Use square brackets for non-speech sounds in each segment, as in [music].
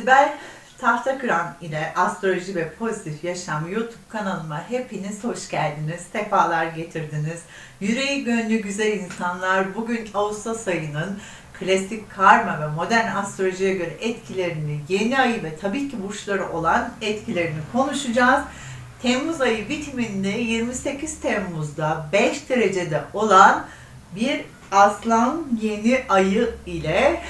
Sibel Tahtakıran ile Astroloji ve Pozitif Yaşam YouTube kanalıma hepiniz hoş geldiniz. Sefalar getirdiniz. Yüreği gönlü güzel insanlar bugün Ağustos ayının klasik karma ve modern astrolojiye göre etkilerini, yeni ayı ve tabii ki burçları olan etkilerini konuşacağız. Temmuz ayı bitiminde 28 Temmuz'da 5 derecede olan bir aslan yeni ayı ile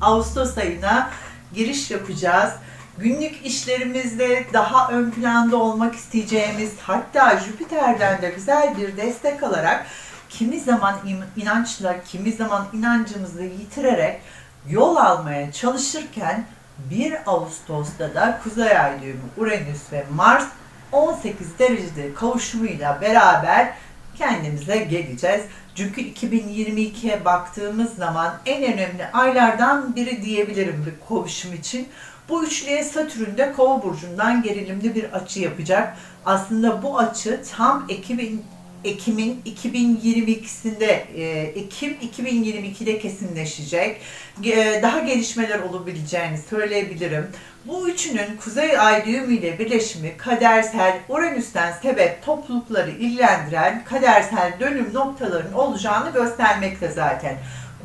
Ağustos ayına giriş yapacağız. Günlük işlerimizde daha ön planda olmak isteyeceğimiz hatta Jüpiter'den de güzel bir destek alarak kimi zaman inançla, kimi zaman inancımızı yitirerek yol almaya çalışırken 1 Ağustos'ta da Kuzey Ay düğümü Uranüs ve Mars 18 derecede kavuşumuyla beraber kendimize geleceğiz. Çünkü 2022'ye baktığımız zaman en önemli aylardan biri diyebilirim bir kavuşum için. Bu üçlüye Satürn de Kova burcundan gerilimli bir açı yapacak. Aslında bu açı tam Ekim'in Ekim'in 2022'sinde e, Ekim 2022'de kesinleşecek. E, Daha gelişmeler olabileceğini söyleyebilirim. Bu üçünün Kuzey Ay düğümü ile birleşimi kadersel Uranüs'ten sebep toplulukları ilgilendiren kadersel dönüm noktalarının olacağını göstermekte zaten.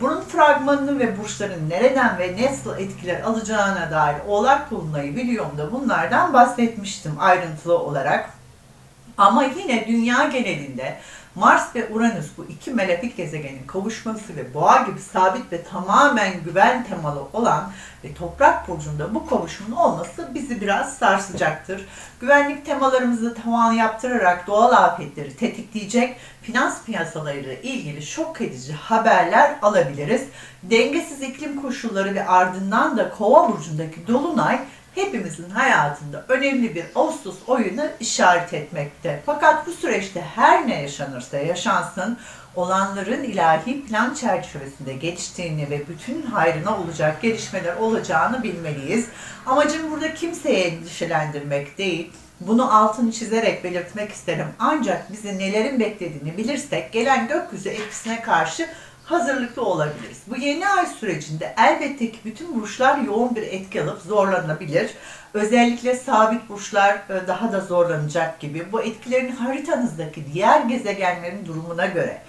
Bunun fragmanını ve burçların nereden ve nasıl etkiler alacağına dair Oğlak Dolunay'ı videomda bunlardan bahsetmiştim ayrıntılı olarak. Ama yine dünya genelinde Mars ve Uranüs bu iki melefik gezegenin kavuşması ve boğa gibi sabit ve tamamen güven temalı olan ve toprak burcunda bu kavuşumun olması bizi biraz sarsacaktır. Güvenlik temalarımızı tavan yaptırarak doğal afetleri tetikleyecek finans piyasalarıyla ilgili şok edici haberler alabiliriz. Dengesiz iklim koşulları ve ardından da kova burcundaki dolunay hepimizin hayatında önemli bir Ağustos oyunu işaret etmekte. Fakat bu süreçte her ne yaşanırsa yaşansın olanların ilahi plan çerçevesinde geçtiğini ve bütün hayrına olacak gelişmeler olacağını bilmeliyiz. Amacım burada kimseye endişelendirmek değil. Bunu altını çizerek belirtmek isterim. Ancak bizi nelerin beklediğini bilirsek gelen gökyüzü etkisine karşı hazırlıklı olabiliriz. Bu yeni ay sürecinde elbette ki bütün burçlar yoğun bir etki alıp zorlanabilir. Özellikle sabit burçlar e, daha da zorlanacak gibi. Bu etkilerin haritanızdaki diğer gezegenlerin durumuna göre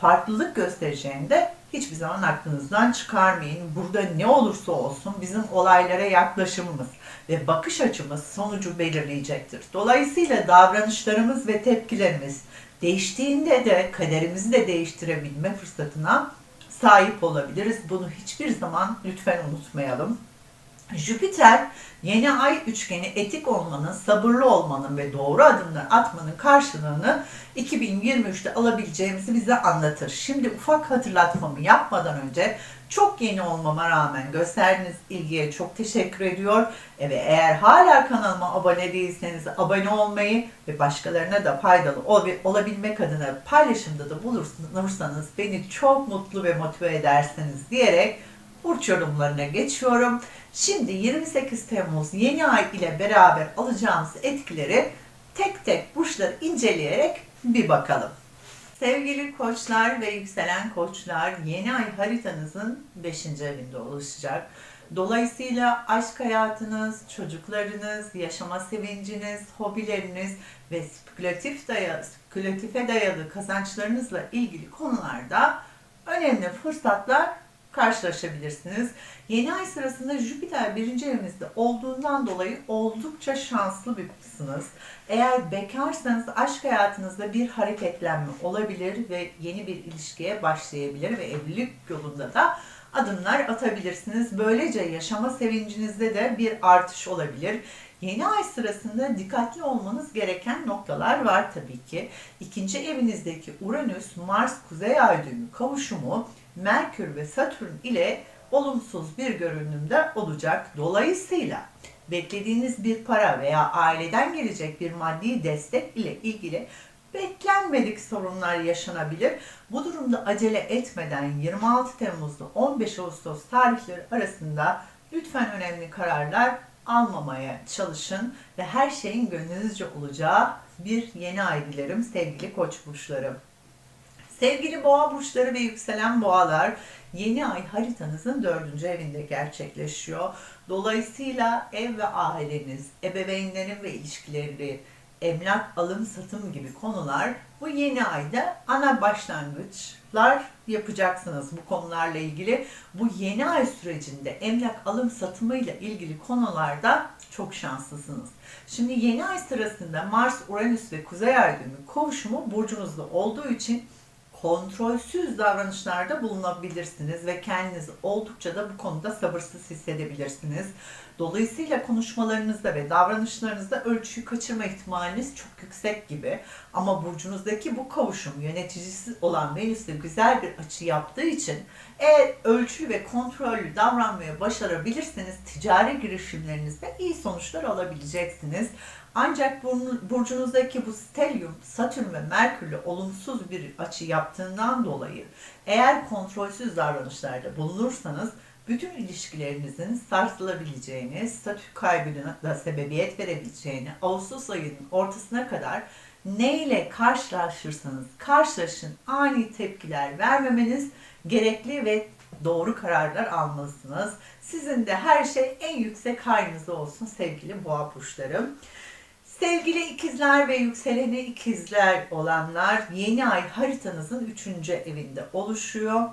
farklılık göstereceğini de hiçbir zaman aklınızdan çıkarmayın. Burada ne olursa olsun bizim olaylara yaklaşımımız ve bakış açımız sonucu belirleyecektir. Dolayısıyla davranışlarımız ve tepkilerimiz değiştiğinde de kaderimizi de değiştirebilme fırsatına sahip olabiliriz. Bunu hiçbir zaman lütfen unutmayalım. Jüpiter yeni ay üçgeni etik olmanın, sabırlı olmanın ve doğru adımlar atmanın karşılığını 2023'te alabileceğimizi bize anlatır. Şimdi ufak hatırlatmamı yapmadan önce çok yeni olmama rağmen gösterdiğiniz ilgiye çok teşekkür ediyor. Ve eğer hala kanalıma abone değilseniz abone olmayı ve başkalarına da faydalı ol- olabilmek adına paylaşımda da bulursanız beni çok mutlu ve motive edersiniz diyerek burç yorumlarına geçiyorum. Şimdi 28 Temmuz yeni ay ile beraber alacağımız etkileri tek tek burçları inceleyerek bir bakalım. Sevgili koçlar ve yükselen koçlar yeni ay haritanızın 5. evinde oluşacak. Dolayısıyla aşk hayatınız, çocuklarınız, yaşama sevinciniz, hobileriniz ve spekülatif dayalı, spekülatife dayalı kazançlarınızla ilgili konularda önemli fırsatlar karşılaşabilirsiniz. Yeni ay sırasında Jüpiter birinci evinizde olduğundan dolayı oldukça şanslı birisiniz. Eğer bekarsanız aşk hayatınızda bir hareketlenme olabilir ve yeni bir ilişkiye başlayabilir ve evlilik yolunda da adımlar atabilirsiniz. Böylece yaşama sevincinizde de bir artış olabilir. Yeni ay sırasında dikkatli olmanız gereken noktalar var tabii ki. İkinci evinizdeki Uranüs, Mars, Kuzey Ay düğümü kavuşumu Merkür ve Satürn ile olumsuz bir görünümde olacak. Dolayısıyla beklediğiniz bir para veya aileden gelecek bir maddi destek ile ilgili beklenmedik sorunlar yaşanabilir. Bu durumda acele etmeden 26 Temmuz'da 15 Ağustos tarihleri arasında lütfen önemli kararlar almamaya çalışın ve her şeyin gönlünüzce olacağı bir yeni ay dilerim sevgili koç burçlarım. Sevgili boğa burçları ve yükselen boğalar yeni ay haritanızın dördüncü evinde gerçekleşiyor. Dolayısıyla ev ve aileniz, ebeveynlerin ve ilişkileri, emlak alım satım gibi konular bu yeni ayda ana başlangıçlar yapacaksınız bu konularla ilgili. Bu yeni ay sürecinde emlak alım satımıyla ilgili konularda çok şanslısınız. Şimdi yeni ay sırasında Mars, Uranüs ve Kuzey Ay düğümü kavuşumu burcunuzda olduğu için kontrolsüz davranışlarda bulunabilirsiniz ve kendinizi oldukça da bu konuda sabırsız hissedebilirsiniz. Dolayısıyla konuşmalarınızda ve davranışlarınızda ölçüyü kaçırma ihtimaliniz çok yüksek gibi. Ama burcunuzdaki bu kavuşum yöneticisi olan Venüs'le güzel bir açı yaptığı için eğer ölçülü ve kontrollü davranmaya başarabilirseniz ticari girişimlerinizde iyi sonuçlar alabileceksiniz. Ancak burcunuzdaki bu stelyum, Satürn ve Merkür'le olumsuz bir açı yaptığından dolayı eğer kontrolsüz davranışlarda bulunursanız bütün ilişkilerinizin sarsılabileceğini, statü kaybına da sebebiyet verebileceğini, Ağustos ayının ortasına kadar neyle karşılaşırsanız karşılaşın ani tepkiler vermemeniz gerekli ve doğru kararlar almalısınız. Sizin de her şey en yüksek halinizde olsun sevgili boğa burçlarım. Sevgili ikizler ve yükseleni ikizler olanlar yeni ay haritanızın 3. evinde oluşuyor.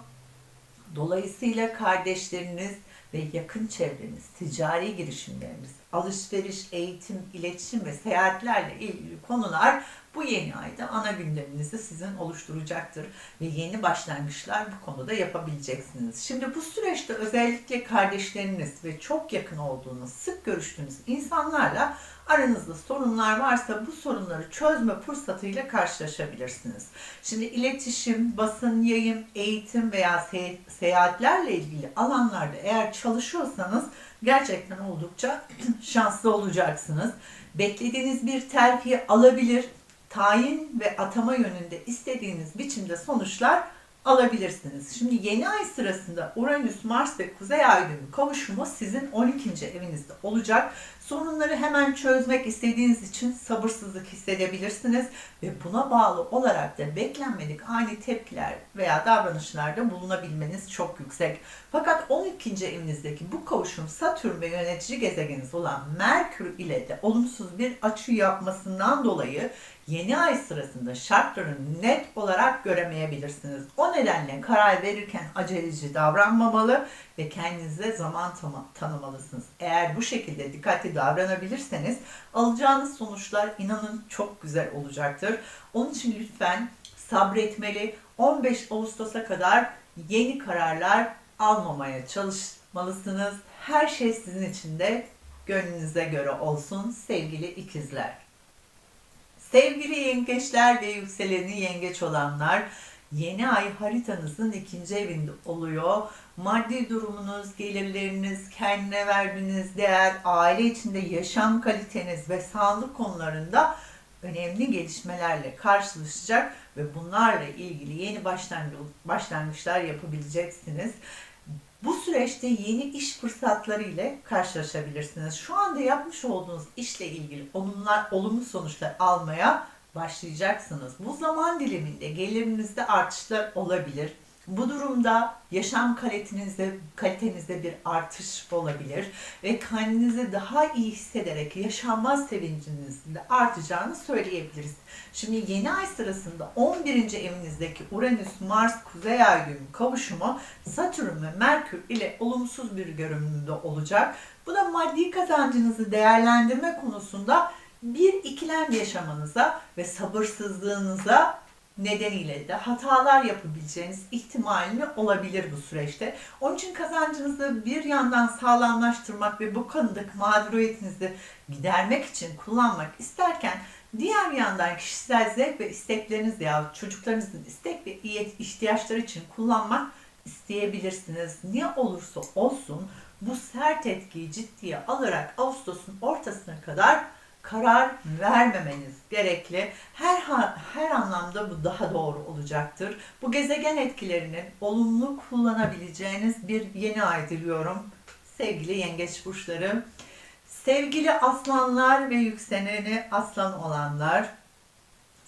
Dolayısıyla kardeşleriniz ve yakın çevreniz, ticari girişimleriniz, alışveriş, eğitim, iletişim ve seyahatlerle ilgili konular bu yeni ayda ana gündeminizi sizin oluşturacaktır ve yeni başlangıçlar bu konuda yapabileceksiniz. Şimdi bu süreçte özellikle kardeşleriniz ve çok yakın olduğunuz, sık görüştüğünüz insanlarla aranızda sorunlar varsa bu sorunları çözme fırsatıyla karşılaşabilirsiniz. Şimdi iletişim, basın, yayın, eğitim veya se- seyahatlerle ilgili alanlarda eğer çalışıyorsanız gerçekten oldukça [clears throat] şanslı olacaksınız. Beklediğiniz bir terfi alabilir, tayin ve atama yönünde istediğiniz biçimde sonuçlar alabilirsiniz. Şimdi yeni ay sırasında Uranüs, Mars ve Kuzey Ay düğümü kavuşumu sizin 12. evinizde olacak. Sorunları hemen çözmek istediğiniz için sabırsızlık hissedebilirsiniz ve buna bağlı olarak da beklenmedik ani tepkiler veya davranışlarda bulunabilmeniz çok yüksek. Fakat 12. evinizdeki bu kavuşum Satürn ve yönetici gezegeniniz olan Merkür ile de olumsuz bir açı yapmasından dolayı yeni ay sırasında şartları net olarak göremeyebilirsiniz. O nedenle karar verirken aceleci davranmamalı ve kendinize zaman tanı- tanımalısınız. Eğer bu şekilde dikkatli davranabilirseniz alacağınız sonuçlar inanın çok güzel olacaktır. Onun için lütfen sabretmeli. 15 Ağustos'a kadar yeni kararlar almamaya çalışmalısınız. Her şey sizin için de gönlünüze göre olsun sevgili ikizler. Sevgili yengeçler ve yükseleni yengeç olanlar, yeni ay haritanızın ikinci evinde oluyor. Maddi durumunuz, gelirleriniz, kendine verdiğiniz değer, aile içinde yaşam kaliteniz ve sağlık konularında önemli gelişmelerle karşılaşacak ve bunlarla ilgili yeni başlangı- başlangıçlar yapabileceksiniz. Bu süreçte yeni iş fırsatları ile karşılaşabilirsiniz. Şu anda yapmış olduğunuz işle ilgili olumlar, olumlu sonuçlar almaya başlayacaksınız. Bu zaman diliminde gelirinizde artışlar olabilir. Bu durumda yaşam kalitenizde, kalitenizde bir artış olabilir ve kendinizi daha iyi hissederek yaşama sevincinizin de artacağını söyleyebiliriz. Şimdi yeni ay sırasında 11. evinizdeki Uranüs, Mars, Kuzey Ay düğümü kavuşumu Satürn ve Merkür ile olumsuz bir görünümde olacak. Bu da maddi kazancınızı değerlendirme konusunda bir ikilem yaşamanıza ve sabırsızlığınıza nedeniyle de hatalar yapabileceğiniz ihtimalini olabilir bu süreçte. Onun için kazancınızı bir yandan sağlamlaştırmak ve bu konudaki mağduriyetinizi gidermek için kullanmak isterken diğer yandan kişisel zevk ve istekleriniz ya çocuklarınızın istek ve ihtiyaçları için kullanmak isteyebilirsiniz. Ne olursa olsun bu sert etkiyi ciddiye alarak Ağustos'un ortasına kadar karar vermemeniz gerekli. Her her anlamda bu daha doğru olacaktır. Bu gezegen etkilerinin olumlu kullanabileceğiniz bir yeni ay diliyorum. Sevgili yengeç burçları, sevgili aslanlar ve yükseleni aslan olanlar,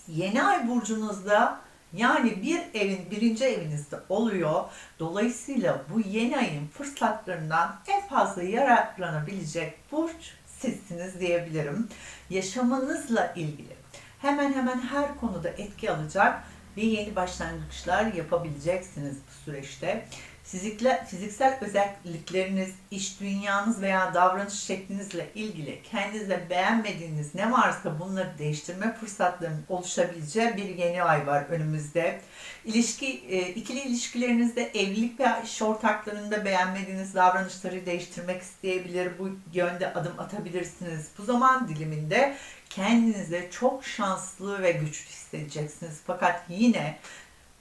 yeni ay burcunuzda Yani bir evin birinci evinizde oluyor. Dolayısıyla bu yeni ayın fırsatlarından en fazla yararlanabilecek burç sizsiniz diyebilirim. Yaşamınızla ilgili hemen hemen her konuda etki alacak ve yeni başlangıçlar yapabileceksiniz bu süreçte. Fizikle, fiziksel özellikleriniz, iş dünyanız veya davranış şeklinizle ilgili kendinize beğenmediğiniz ne varsa bunları değiştirme fırsatlarının oluşabileceği bir yeni ay var önümüzde. İlişki, e, ikili ilişkilerinizde evlilik veya iş ortaklarında beğenmediğiniz davranışları değiştirmek isteyebilir. Bu yönde adım atabilirsiniz. Bu zaman diliminde kendinizi çok şanslı ve güçlü hissedeceksiniz. Fakat yine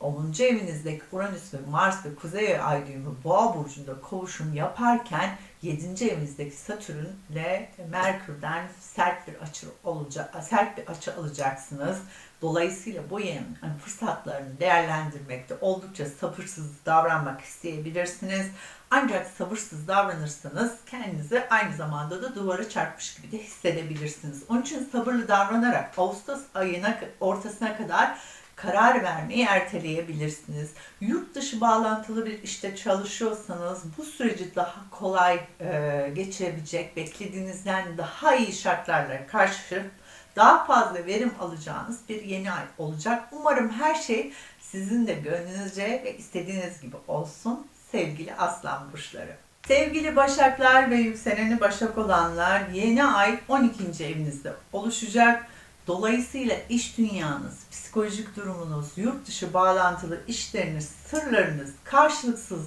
10. evinizdeki Uranüs ve Mars ve Kuzey Ay düğümü Boğa burcunda kavuşum yaparken 7. evinizdeki Satürn ile Merkür'den sert bir açı olacak sert bir açı alacaksınız. Dolayısıyla bu yeni hani fırsatlarını değerlendirmekte oldukça sabırsız davranmak isteyebilirsiniz. Ancak sabırsız davranırsanız kendinizi aynı zamanda da duvara çarpmış gibi de hissedebilirsiniz. Onun için sabırlı davranarak Ağustos ayına ortasına kadar karar vermeyi erteleyebilirsiniz. Yurt dışı bağlantılı bir işte çalışıyorsanız bu süreci daha kolay e, geçirebilecek, beklediğinizden daha iyi şartlarla karşı daha fazla verim alacağınız bir yeni ay olacak. Umarım her şey sizin de gönlünüzce ve istediğiniz gibi olsun sevgili aslan burçları. Sevgili Başaklar ve yükseleni Başak olanlar yeni ay 12. evinizde oluşacak. Dolayısıyla iş dünyanız, psikolojik durumunuz, yurt dışı bağlantılı işleriniz, sırlarınız, karşılıksız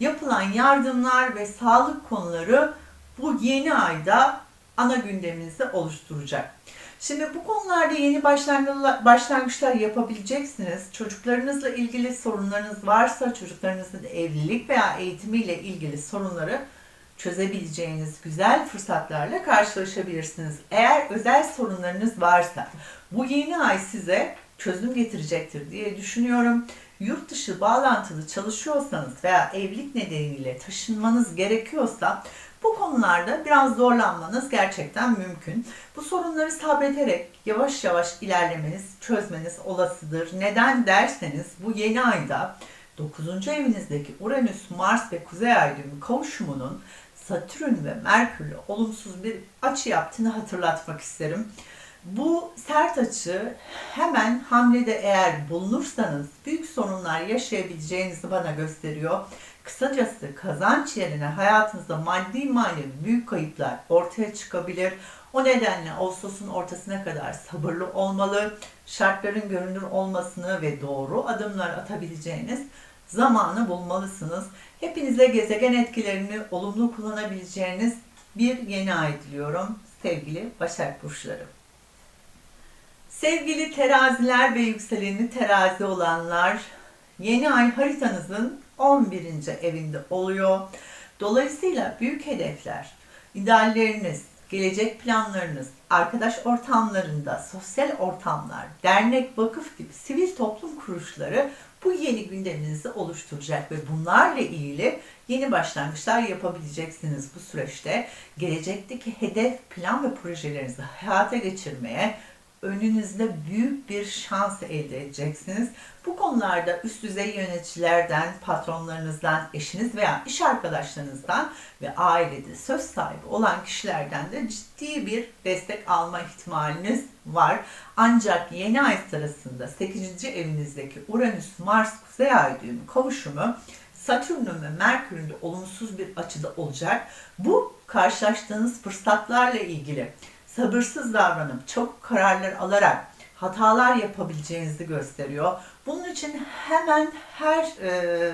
yapılan yardımlar ve sağlık konuları bu yeni ayda ana gündeminizi oluşturacak. Şimdi bu konularda yeni başlangıçlar yapabileceksiniz. Çocuklarınızla ilgili sorunlarınız varsa, çocuklarınızın evlilik veya eğitimiyle ilgili sorunları çözebileceğiniz güzel fırsatlarla karşılaşabilirsiniz. Eğer özel sorunlarınız varsa bu yeni ay size çözüm getirecektir diye düşünüyorum. Yurt dışı bağlantılı çalışıyorsanız veya evlilik nedeniyle taşınmanız gerekiyorsa bu konularda biraz zorlanmanız gerçekten mümkün. Bu sorunları sabreterek yavaş yavaş ilerlemeniz, çözmeniz olasıdır. Neden derseniz bu yeni ayda 9. evinizdeki Uranüs, Mars ve Kuzey Ay kavuşumunun Satürn ve Merkür'le olumsuz bir açı yaptığını hatırlatmak isterim. Bu sert açı hemen hamlede eğer bulunursanız büyük sorunlar yaşayabileceğinizi bana gösteriyor. Kısacası kazanç yerine hayatınızda maddi manevi büyük kayıplar ortaya çıkabilir. O nedenle Ağustos'un ortasına kadar sabırlı olmalı, şartların görünür olmasını ve doğru adımlar atabileceğiniz zamanı bulmalısınız. Hepinize gezegen etkilerini olumlu kullanabileceğiniz bir yeni ay diliyorum sevgili Başak Burçları. Sevgili teraziler ve yükseleni terazi olanlar, yeni ay haritanızın 11. evinde oluyor. Dolayısıyla büyük hedefler, idealleriniz, gelecek planlarınız, arkadaş ortamlarında, sosyal ortamlar, dernek, vakıf gibi sivil toplum kuruluşları bu yeni gündeminizi oluşturacak ve bunlarla ilgili yeni başlangıçlar yapabileceksiniz bu süreçte. Gelecekteki hedef, plan ve projelerinizi hayata geçirmeye önünüzde büyük bir şans elde edeceksiniz. Bu konularda üst düzey yöneticilerden, patronlarınızdan, eşiniz veya iş arkadaşlarınızdan ve ailede söz sahibi olan kişilerden de ciddi bir destek alma ihtimaliniz var. Ancak yeni ay sırasında 8. evinizdeki Uranüs Mars Kuzey Ay düğümü kavuşumu Satürn'ün ve Merkür'ün de olumsuz bir açıda olacak. Bu karşılaştığınız fırsatlarla ilgili sabırsız davranıp çok kararlar alarak hatalar yapabileceğinizi gösteriyor. Bunun için hemen her e,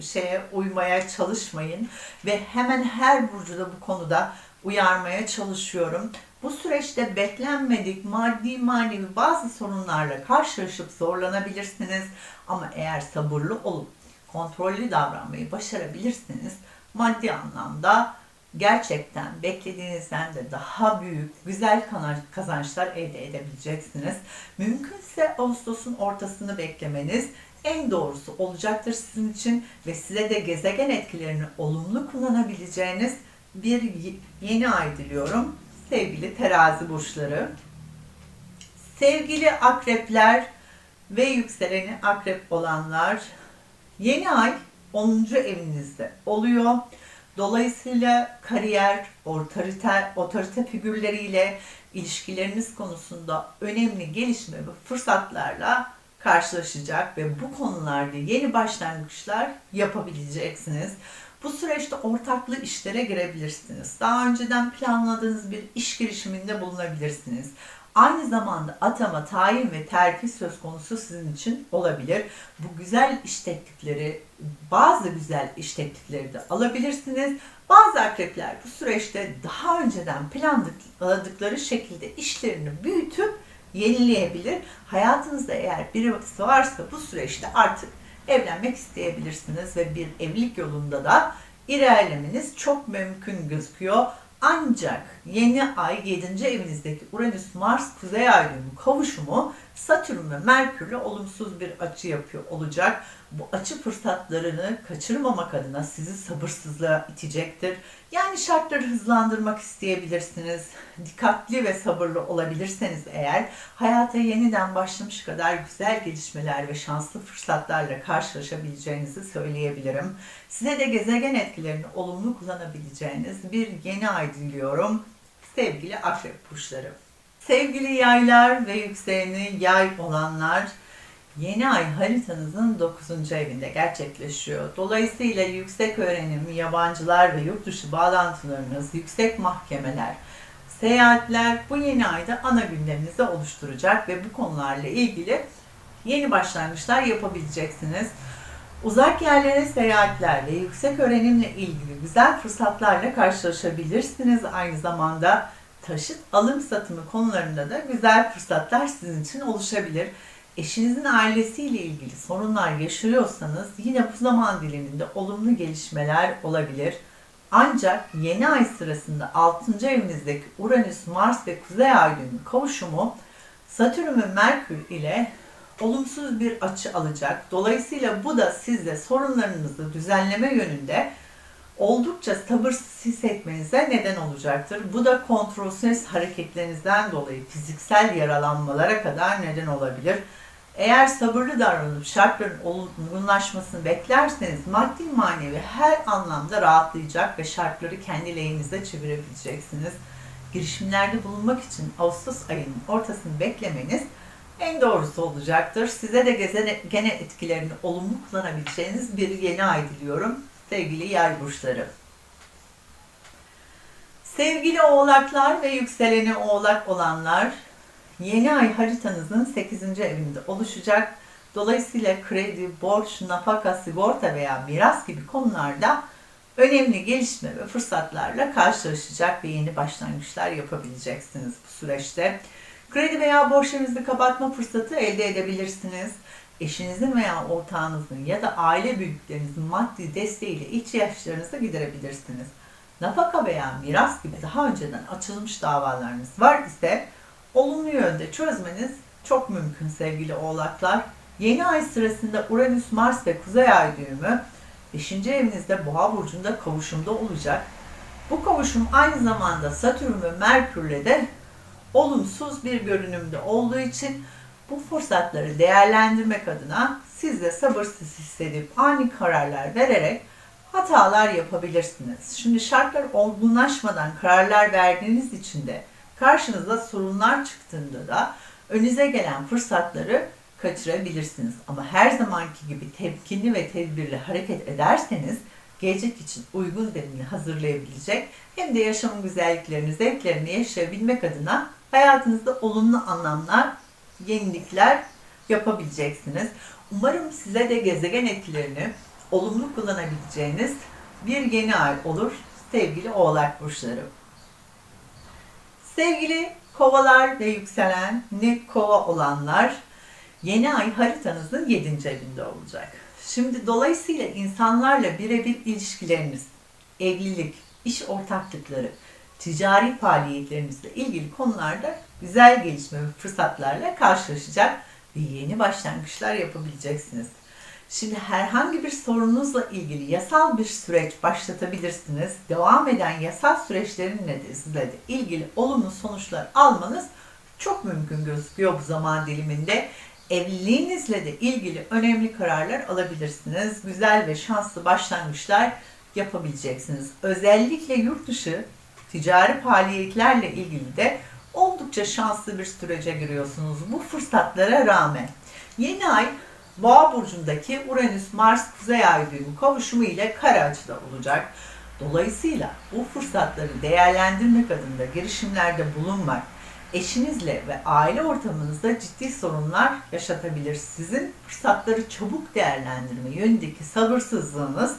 şeye uymaya çalışmayın ve hemen her burcu da bu konuda uyarmaya çalışıyorum. Bu süreçte beklenmedik maddi manevi bazı sorunlarla karşılaşıp zorlanabilirsiniz. Ama eğer sabırlı olup kontrollü davranmayı başarabilirsiniz maddi anlamda gerçekten beklediğinizden de daha büyük, güzel kazançlar elde edebileceksiniz. Mümkünse Ağustos'un ortasını beklemeniz en doğrusu olacaktır sizin için ve size de gezegen etkilerini olumlu kullanabileceğiniz bir yeni ay diliyorum sevgili terazi burçları. Sevgili akrepler ve yükseleni akrep olanlar yeni ay 10. evinizde oluyor. Dolayısıyla kariyer, otorite, otorite figürleriyle ilişkileriniz konusunda önemli gelişme ve fırsatlarla karşılaşacak ve bu konularda yeni başlangıçlar yapabileceksiniz. Bu süreçte ortaklı işlere girebilirsiniz. Daha önceden planladığınız bir iş girişiminde bulunabilirsiniz. Aynı zamanda atama, tayin ve terfi söz konusu sizin için olabilir. Bu güzel iş teklifleri, bazı güzel iş teklifleri de alabilirsiniz. Bazı akrepler bu süreçte daha önceden planladıkları şekilde işlerini büyütüp yenileyebilir. Hayatınızda eğer biri varsa bu süreçte artık evlenmek isteyebilirsiniz ve bir evlilik yolunda da ilerlemeniz çok mümkün gözüküyor. Ancak yeni ay 7. evinizdeki Uranüs Mars Kuzey Ay kavuşumu Satürn ve Merkür'le olumsuz bir açı yapıyor olacak. Bu açı fırsatlarını kaçırmamak adına sizi sabırsızlığa itecektir. Yani şartları hızlandırmak isteyebilirsiniz. Dikkatli ve sabırlı olabilirseniz eğer hayata yeniden başlamış kadar güzel gelişmeler ve şanslı fırsatlarla karşılaşabileceğinizi söyleyebilirim. Size de gezegen etkilerini olumlu kullanabileceğiniz bir yeni ay diliyorum. Sevgili akrep burçları. Sevgili yaylar ve yükseleni yay olanlar yeni ay haritanızın 9. evinde gerçekleşiyor. Dolayısıyla yüksek öğrenim, yabancılar ve yurt dışı bağlantılarınız, yüksek mahkemeler, seyahatler bu yeni ayda ana gündeminizi oluşturacak ve bu konularla ilgili yeni başlangıçlar yapabileceksiniz. Uzak yerlere seyahatlerle, yüksek öğrenimle ilgili güzel fırsatlarla karşılaşabilirsiniz. Aynı zamanda taşıt alım satımı konularında da güzel fırsatlar sizin için oluşabilir. Eşinizin ailesiyle ilgili sorunlar yaşıyorsanız yine bu zaman diliminde olumlu gelişmeler olabilir. Ancak yeni ay sırasında 6. evinizdeki Uranüs, Mars ve Kuzey Ay düğümü kavuşumu Satürn ve Merkür ile olumsuz bir açı alacak. Dolayısıyla bu da sizde sorunlarınızı düzenleme yönünde oldukça sabırsız hissetmenize neden olacaktır. Bu da kontrolsüz hareketlerinizden dolayı fiziksel yaralanmalara kadar neden olabilir. Eğer sabırlı davranıp şartların olgunlaşmasını beklerseniz maddi manevi her anlamda rahatlayacak ve şartları kendi lehinize çevirebileceksiniz. Girişimlerde bulunmak için Ağustos ayının ortasını beklemeniz en doğrusu olacaktır. Size de gezegen etkilerini olumlu kullanabileceğiniz bir yeni ay diliyorum sevgili yay burçları. Sevgili oğlaklar ve yükseleni oğlak olanlar yeni ay haritanızın 8. evinde oluşacak. Dolayısıyla kredi, borç, nafaka, sigorta veya miras gibi konularda önemli gelişme ve fırsatlarla karşılaşacak ve yeni başlangıçlar yapabileceksiniz bu süreçte. Kredi veya borçlarınızı kapatma fırsatı elde edebilirsiniz eşinizin veya ortağınızın ya da aile büyüklerinizin maddi desteğiyle ihtiyaçlarınızı giderebilirsiniz. Nafaka veya miras gibi daha önceden açılmış davalarınız var ise olumlu yönde çözmeniz çok mümkün sevgili oğlaklar. Yeni ay sırasında Uranüs, Mars ve Kuzey Ay düğümü 5. evinizde Boğa burcunda kavuşumda olacak. Bu kavuşum aynı zamanda Satürn ve Merkürle de olumsuz bir görünümde olduğu için bu fırsatları değerlendirmek adına siz de sabırsız hissedip ani kararlar vererek hatalar yapabilirsiniz. Şimdi şartlar olgunlaşmadan kararlar verdiğiniz için de karşınıza sorunlar çıktığında da önünüze gelen fırsatları kaçırabilirsiniz. Ama her zamanki gibi temkinli ve tedbirli hareket ederseniz gelecek için uygun zemini hazırlayabilecek hem de yaşamın güzelliklerini, zevklerini yaşayabilmek adına hayatınızda olumlu anlamlar yenilikler yapabileceksiniz. Umarım size de gezegen etkilerini olumlu kullanabileceğiniz bir yeni ay olur sevgili oğlak burçları. Sevgili kovalar ve yükselen ne kova olanlar yeni ay haritanızın 7. evinde olacak. Şimdi dolayısıyla insanlarla birebir ilişkileriniz, evlilik, iş ortaklıkları, ticari faaliyetlerinizle ilgili konularda güzel gelişme ve fırsatlarla karşılaşacak ve yeni başlangıçlar yapabileceksiniz. Şimdi herhangi bir sorununuzla ilgili yasal bir süreç başlatabilirsiniz. Devam eden yasal süreçlerinle de sizle de ilgili olumlu sonuçlar almanız çok mümkün gözüküyor bu zaman diliminde. Evliliğinizle de ilgili önemli kararlar alabilirsiniz. Güzel ve şanslı başlangıçlar yapabileceksiniz. Özellikle yurt dışı ticari faaliyetlerle ilgili de oldukça şanslı bir sürece giriyorsunuz bu fırsatlara rağmen. Yeni ay Boğa burcundaki Uranüs-Mars Kuzey Ay düğümü kavuşumu ile kare açıda olacak. Dolayısıyla bu fırsatları değerlendirmek adına girişimlerde bulunmak, eşinizle ve aile ortamınızda ciddi sorunlar yaşatabilir. Sizin fırsatları çabuk değerlendirme yönündeki sabırsızlığınız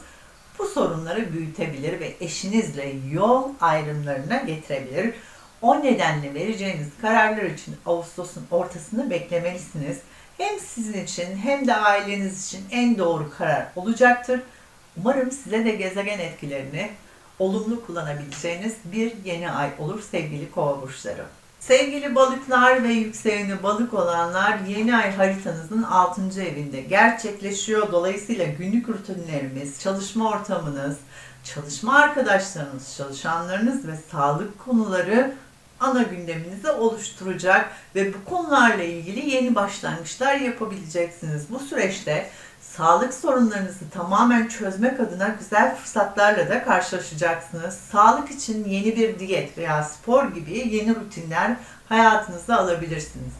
bu sorunları büyütebilir ve eşinizle yol ayrımlarına getirebilir. O nedenle vereceğiniz kararlar için Ağustos'un ortasını beklemelisiniz. Hem sizin için hem de aileniz için en doğru karar olacaktır. Umarım size de gezegen etkilerini olumlu kullanabileceğiniz bir yeni ay olur sevgili kova burçları. Sevgili balıklar ve yükseleni balık olanlar yeni ay haritanızın 6. evinde gerçekleşiyor. Dolayısıyla günlük rutinlerimiz, çalışma ortamınız, çalışma arkadaşlarınız, çalışanlarınız ve sağlık konuları ana gündeminizi oluşturacak ve bu konularla ilgili yeni başlangıçlar yapabileceksiniz. Bu süreçte sağlık sorunlarınızı tamamen çözmek adına güzel fırsatlarla da karşılaşacaksınız. Sağlık için yeni bir diyet veya spor gibi yeni rutinler hayatınıza alabilirsiniz.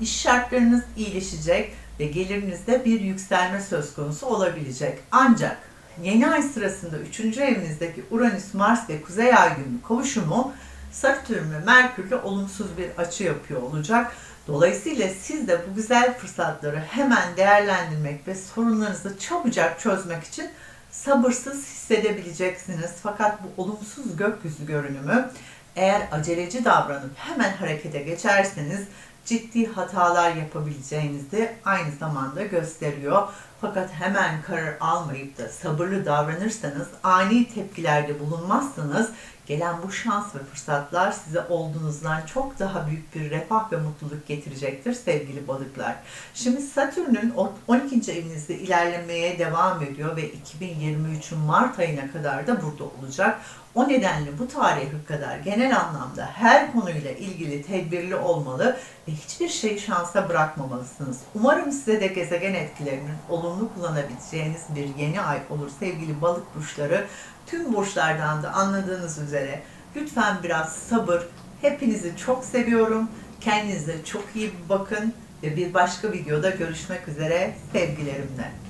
İş şartlarınız iyileşecek ve gelirinizde bir yükselme söz konusu olabilecek. Ancak yeni ay sırasında 3. evinizdeki Uranüs, Mars ve Kuzey Ay düğümü kavuşumu Satürn ve Merkür'le olumsuz bir açı yapıyor olacak. Dolayısıyla siz de bu güzel fırsatları hemen değerlendirmek ve sorunlarınızı çabucak çözmek için sabırsız hissedebileceksiniz. Fakat bu olumsuz gökyüzü görünümü eğer aceleci davranıp hemen harekete geçerseniz ciddi hatalar yapabileceğinizi aynı zamanda gösteriyor. Fakat hemen karar almayıp da sabırlı davranırsanız, ani tepkilerde bulunmazsanız gelen bu şans ve fırsatlar size olduğunuzdan çok daha büyük bir refah ve mutluluk getirecektir sevgili balıklar. Şimdi Satürn'ün 12. evinizde ilerlemeye devam ediyor ve 2023'ün Mart ayına kadar da burada olacak. O nedenle bu tarihe kadar genel anlamda her konuyla ilgili tedbirli olmalı ve hiçbir şeyi şansa bırakmamalısınız. Umarım size de gezegen etkilerinin olumlu kullanabileceğiniz bir yeni ay olur sevgili balık burçları. Tüm burçlardan da anladığınız üzere lütfen biraz sabır. Hepinizi çok seviyorum. Kendinize çok iyi bakın ve bir başka videoda görüşmek üzere sevgilerimle.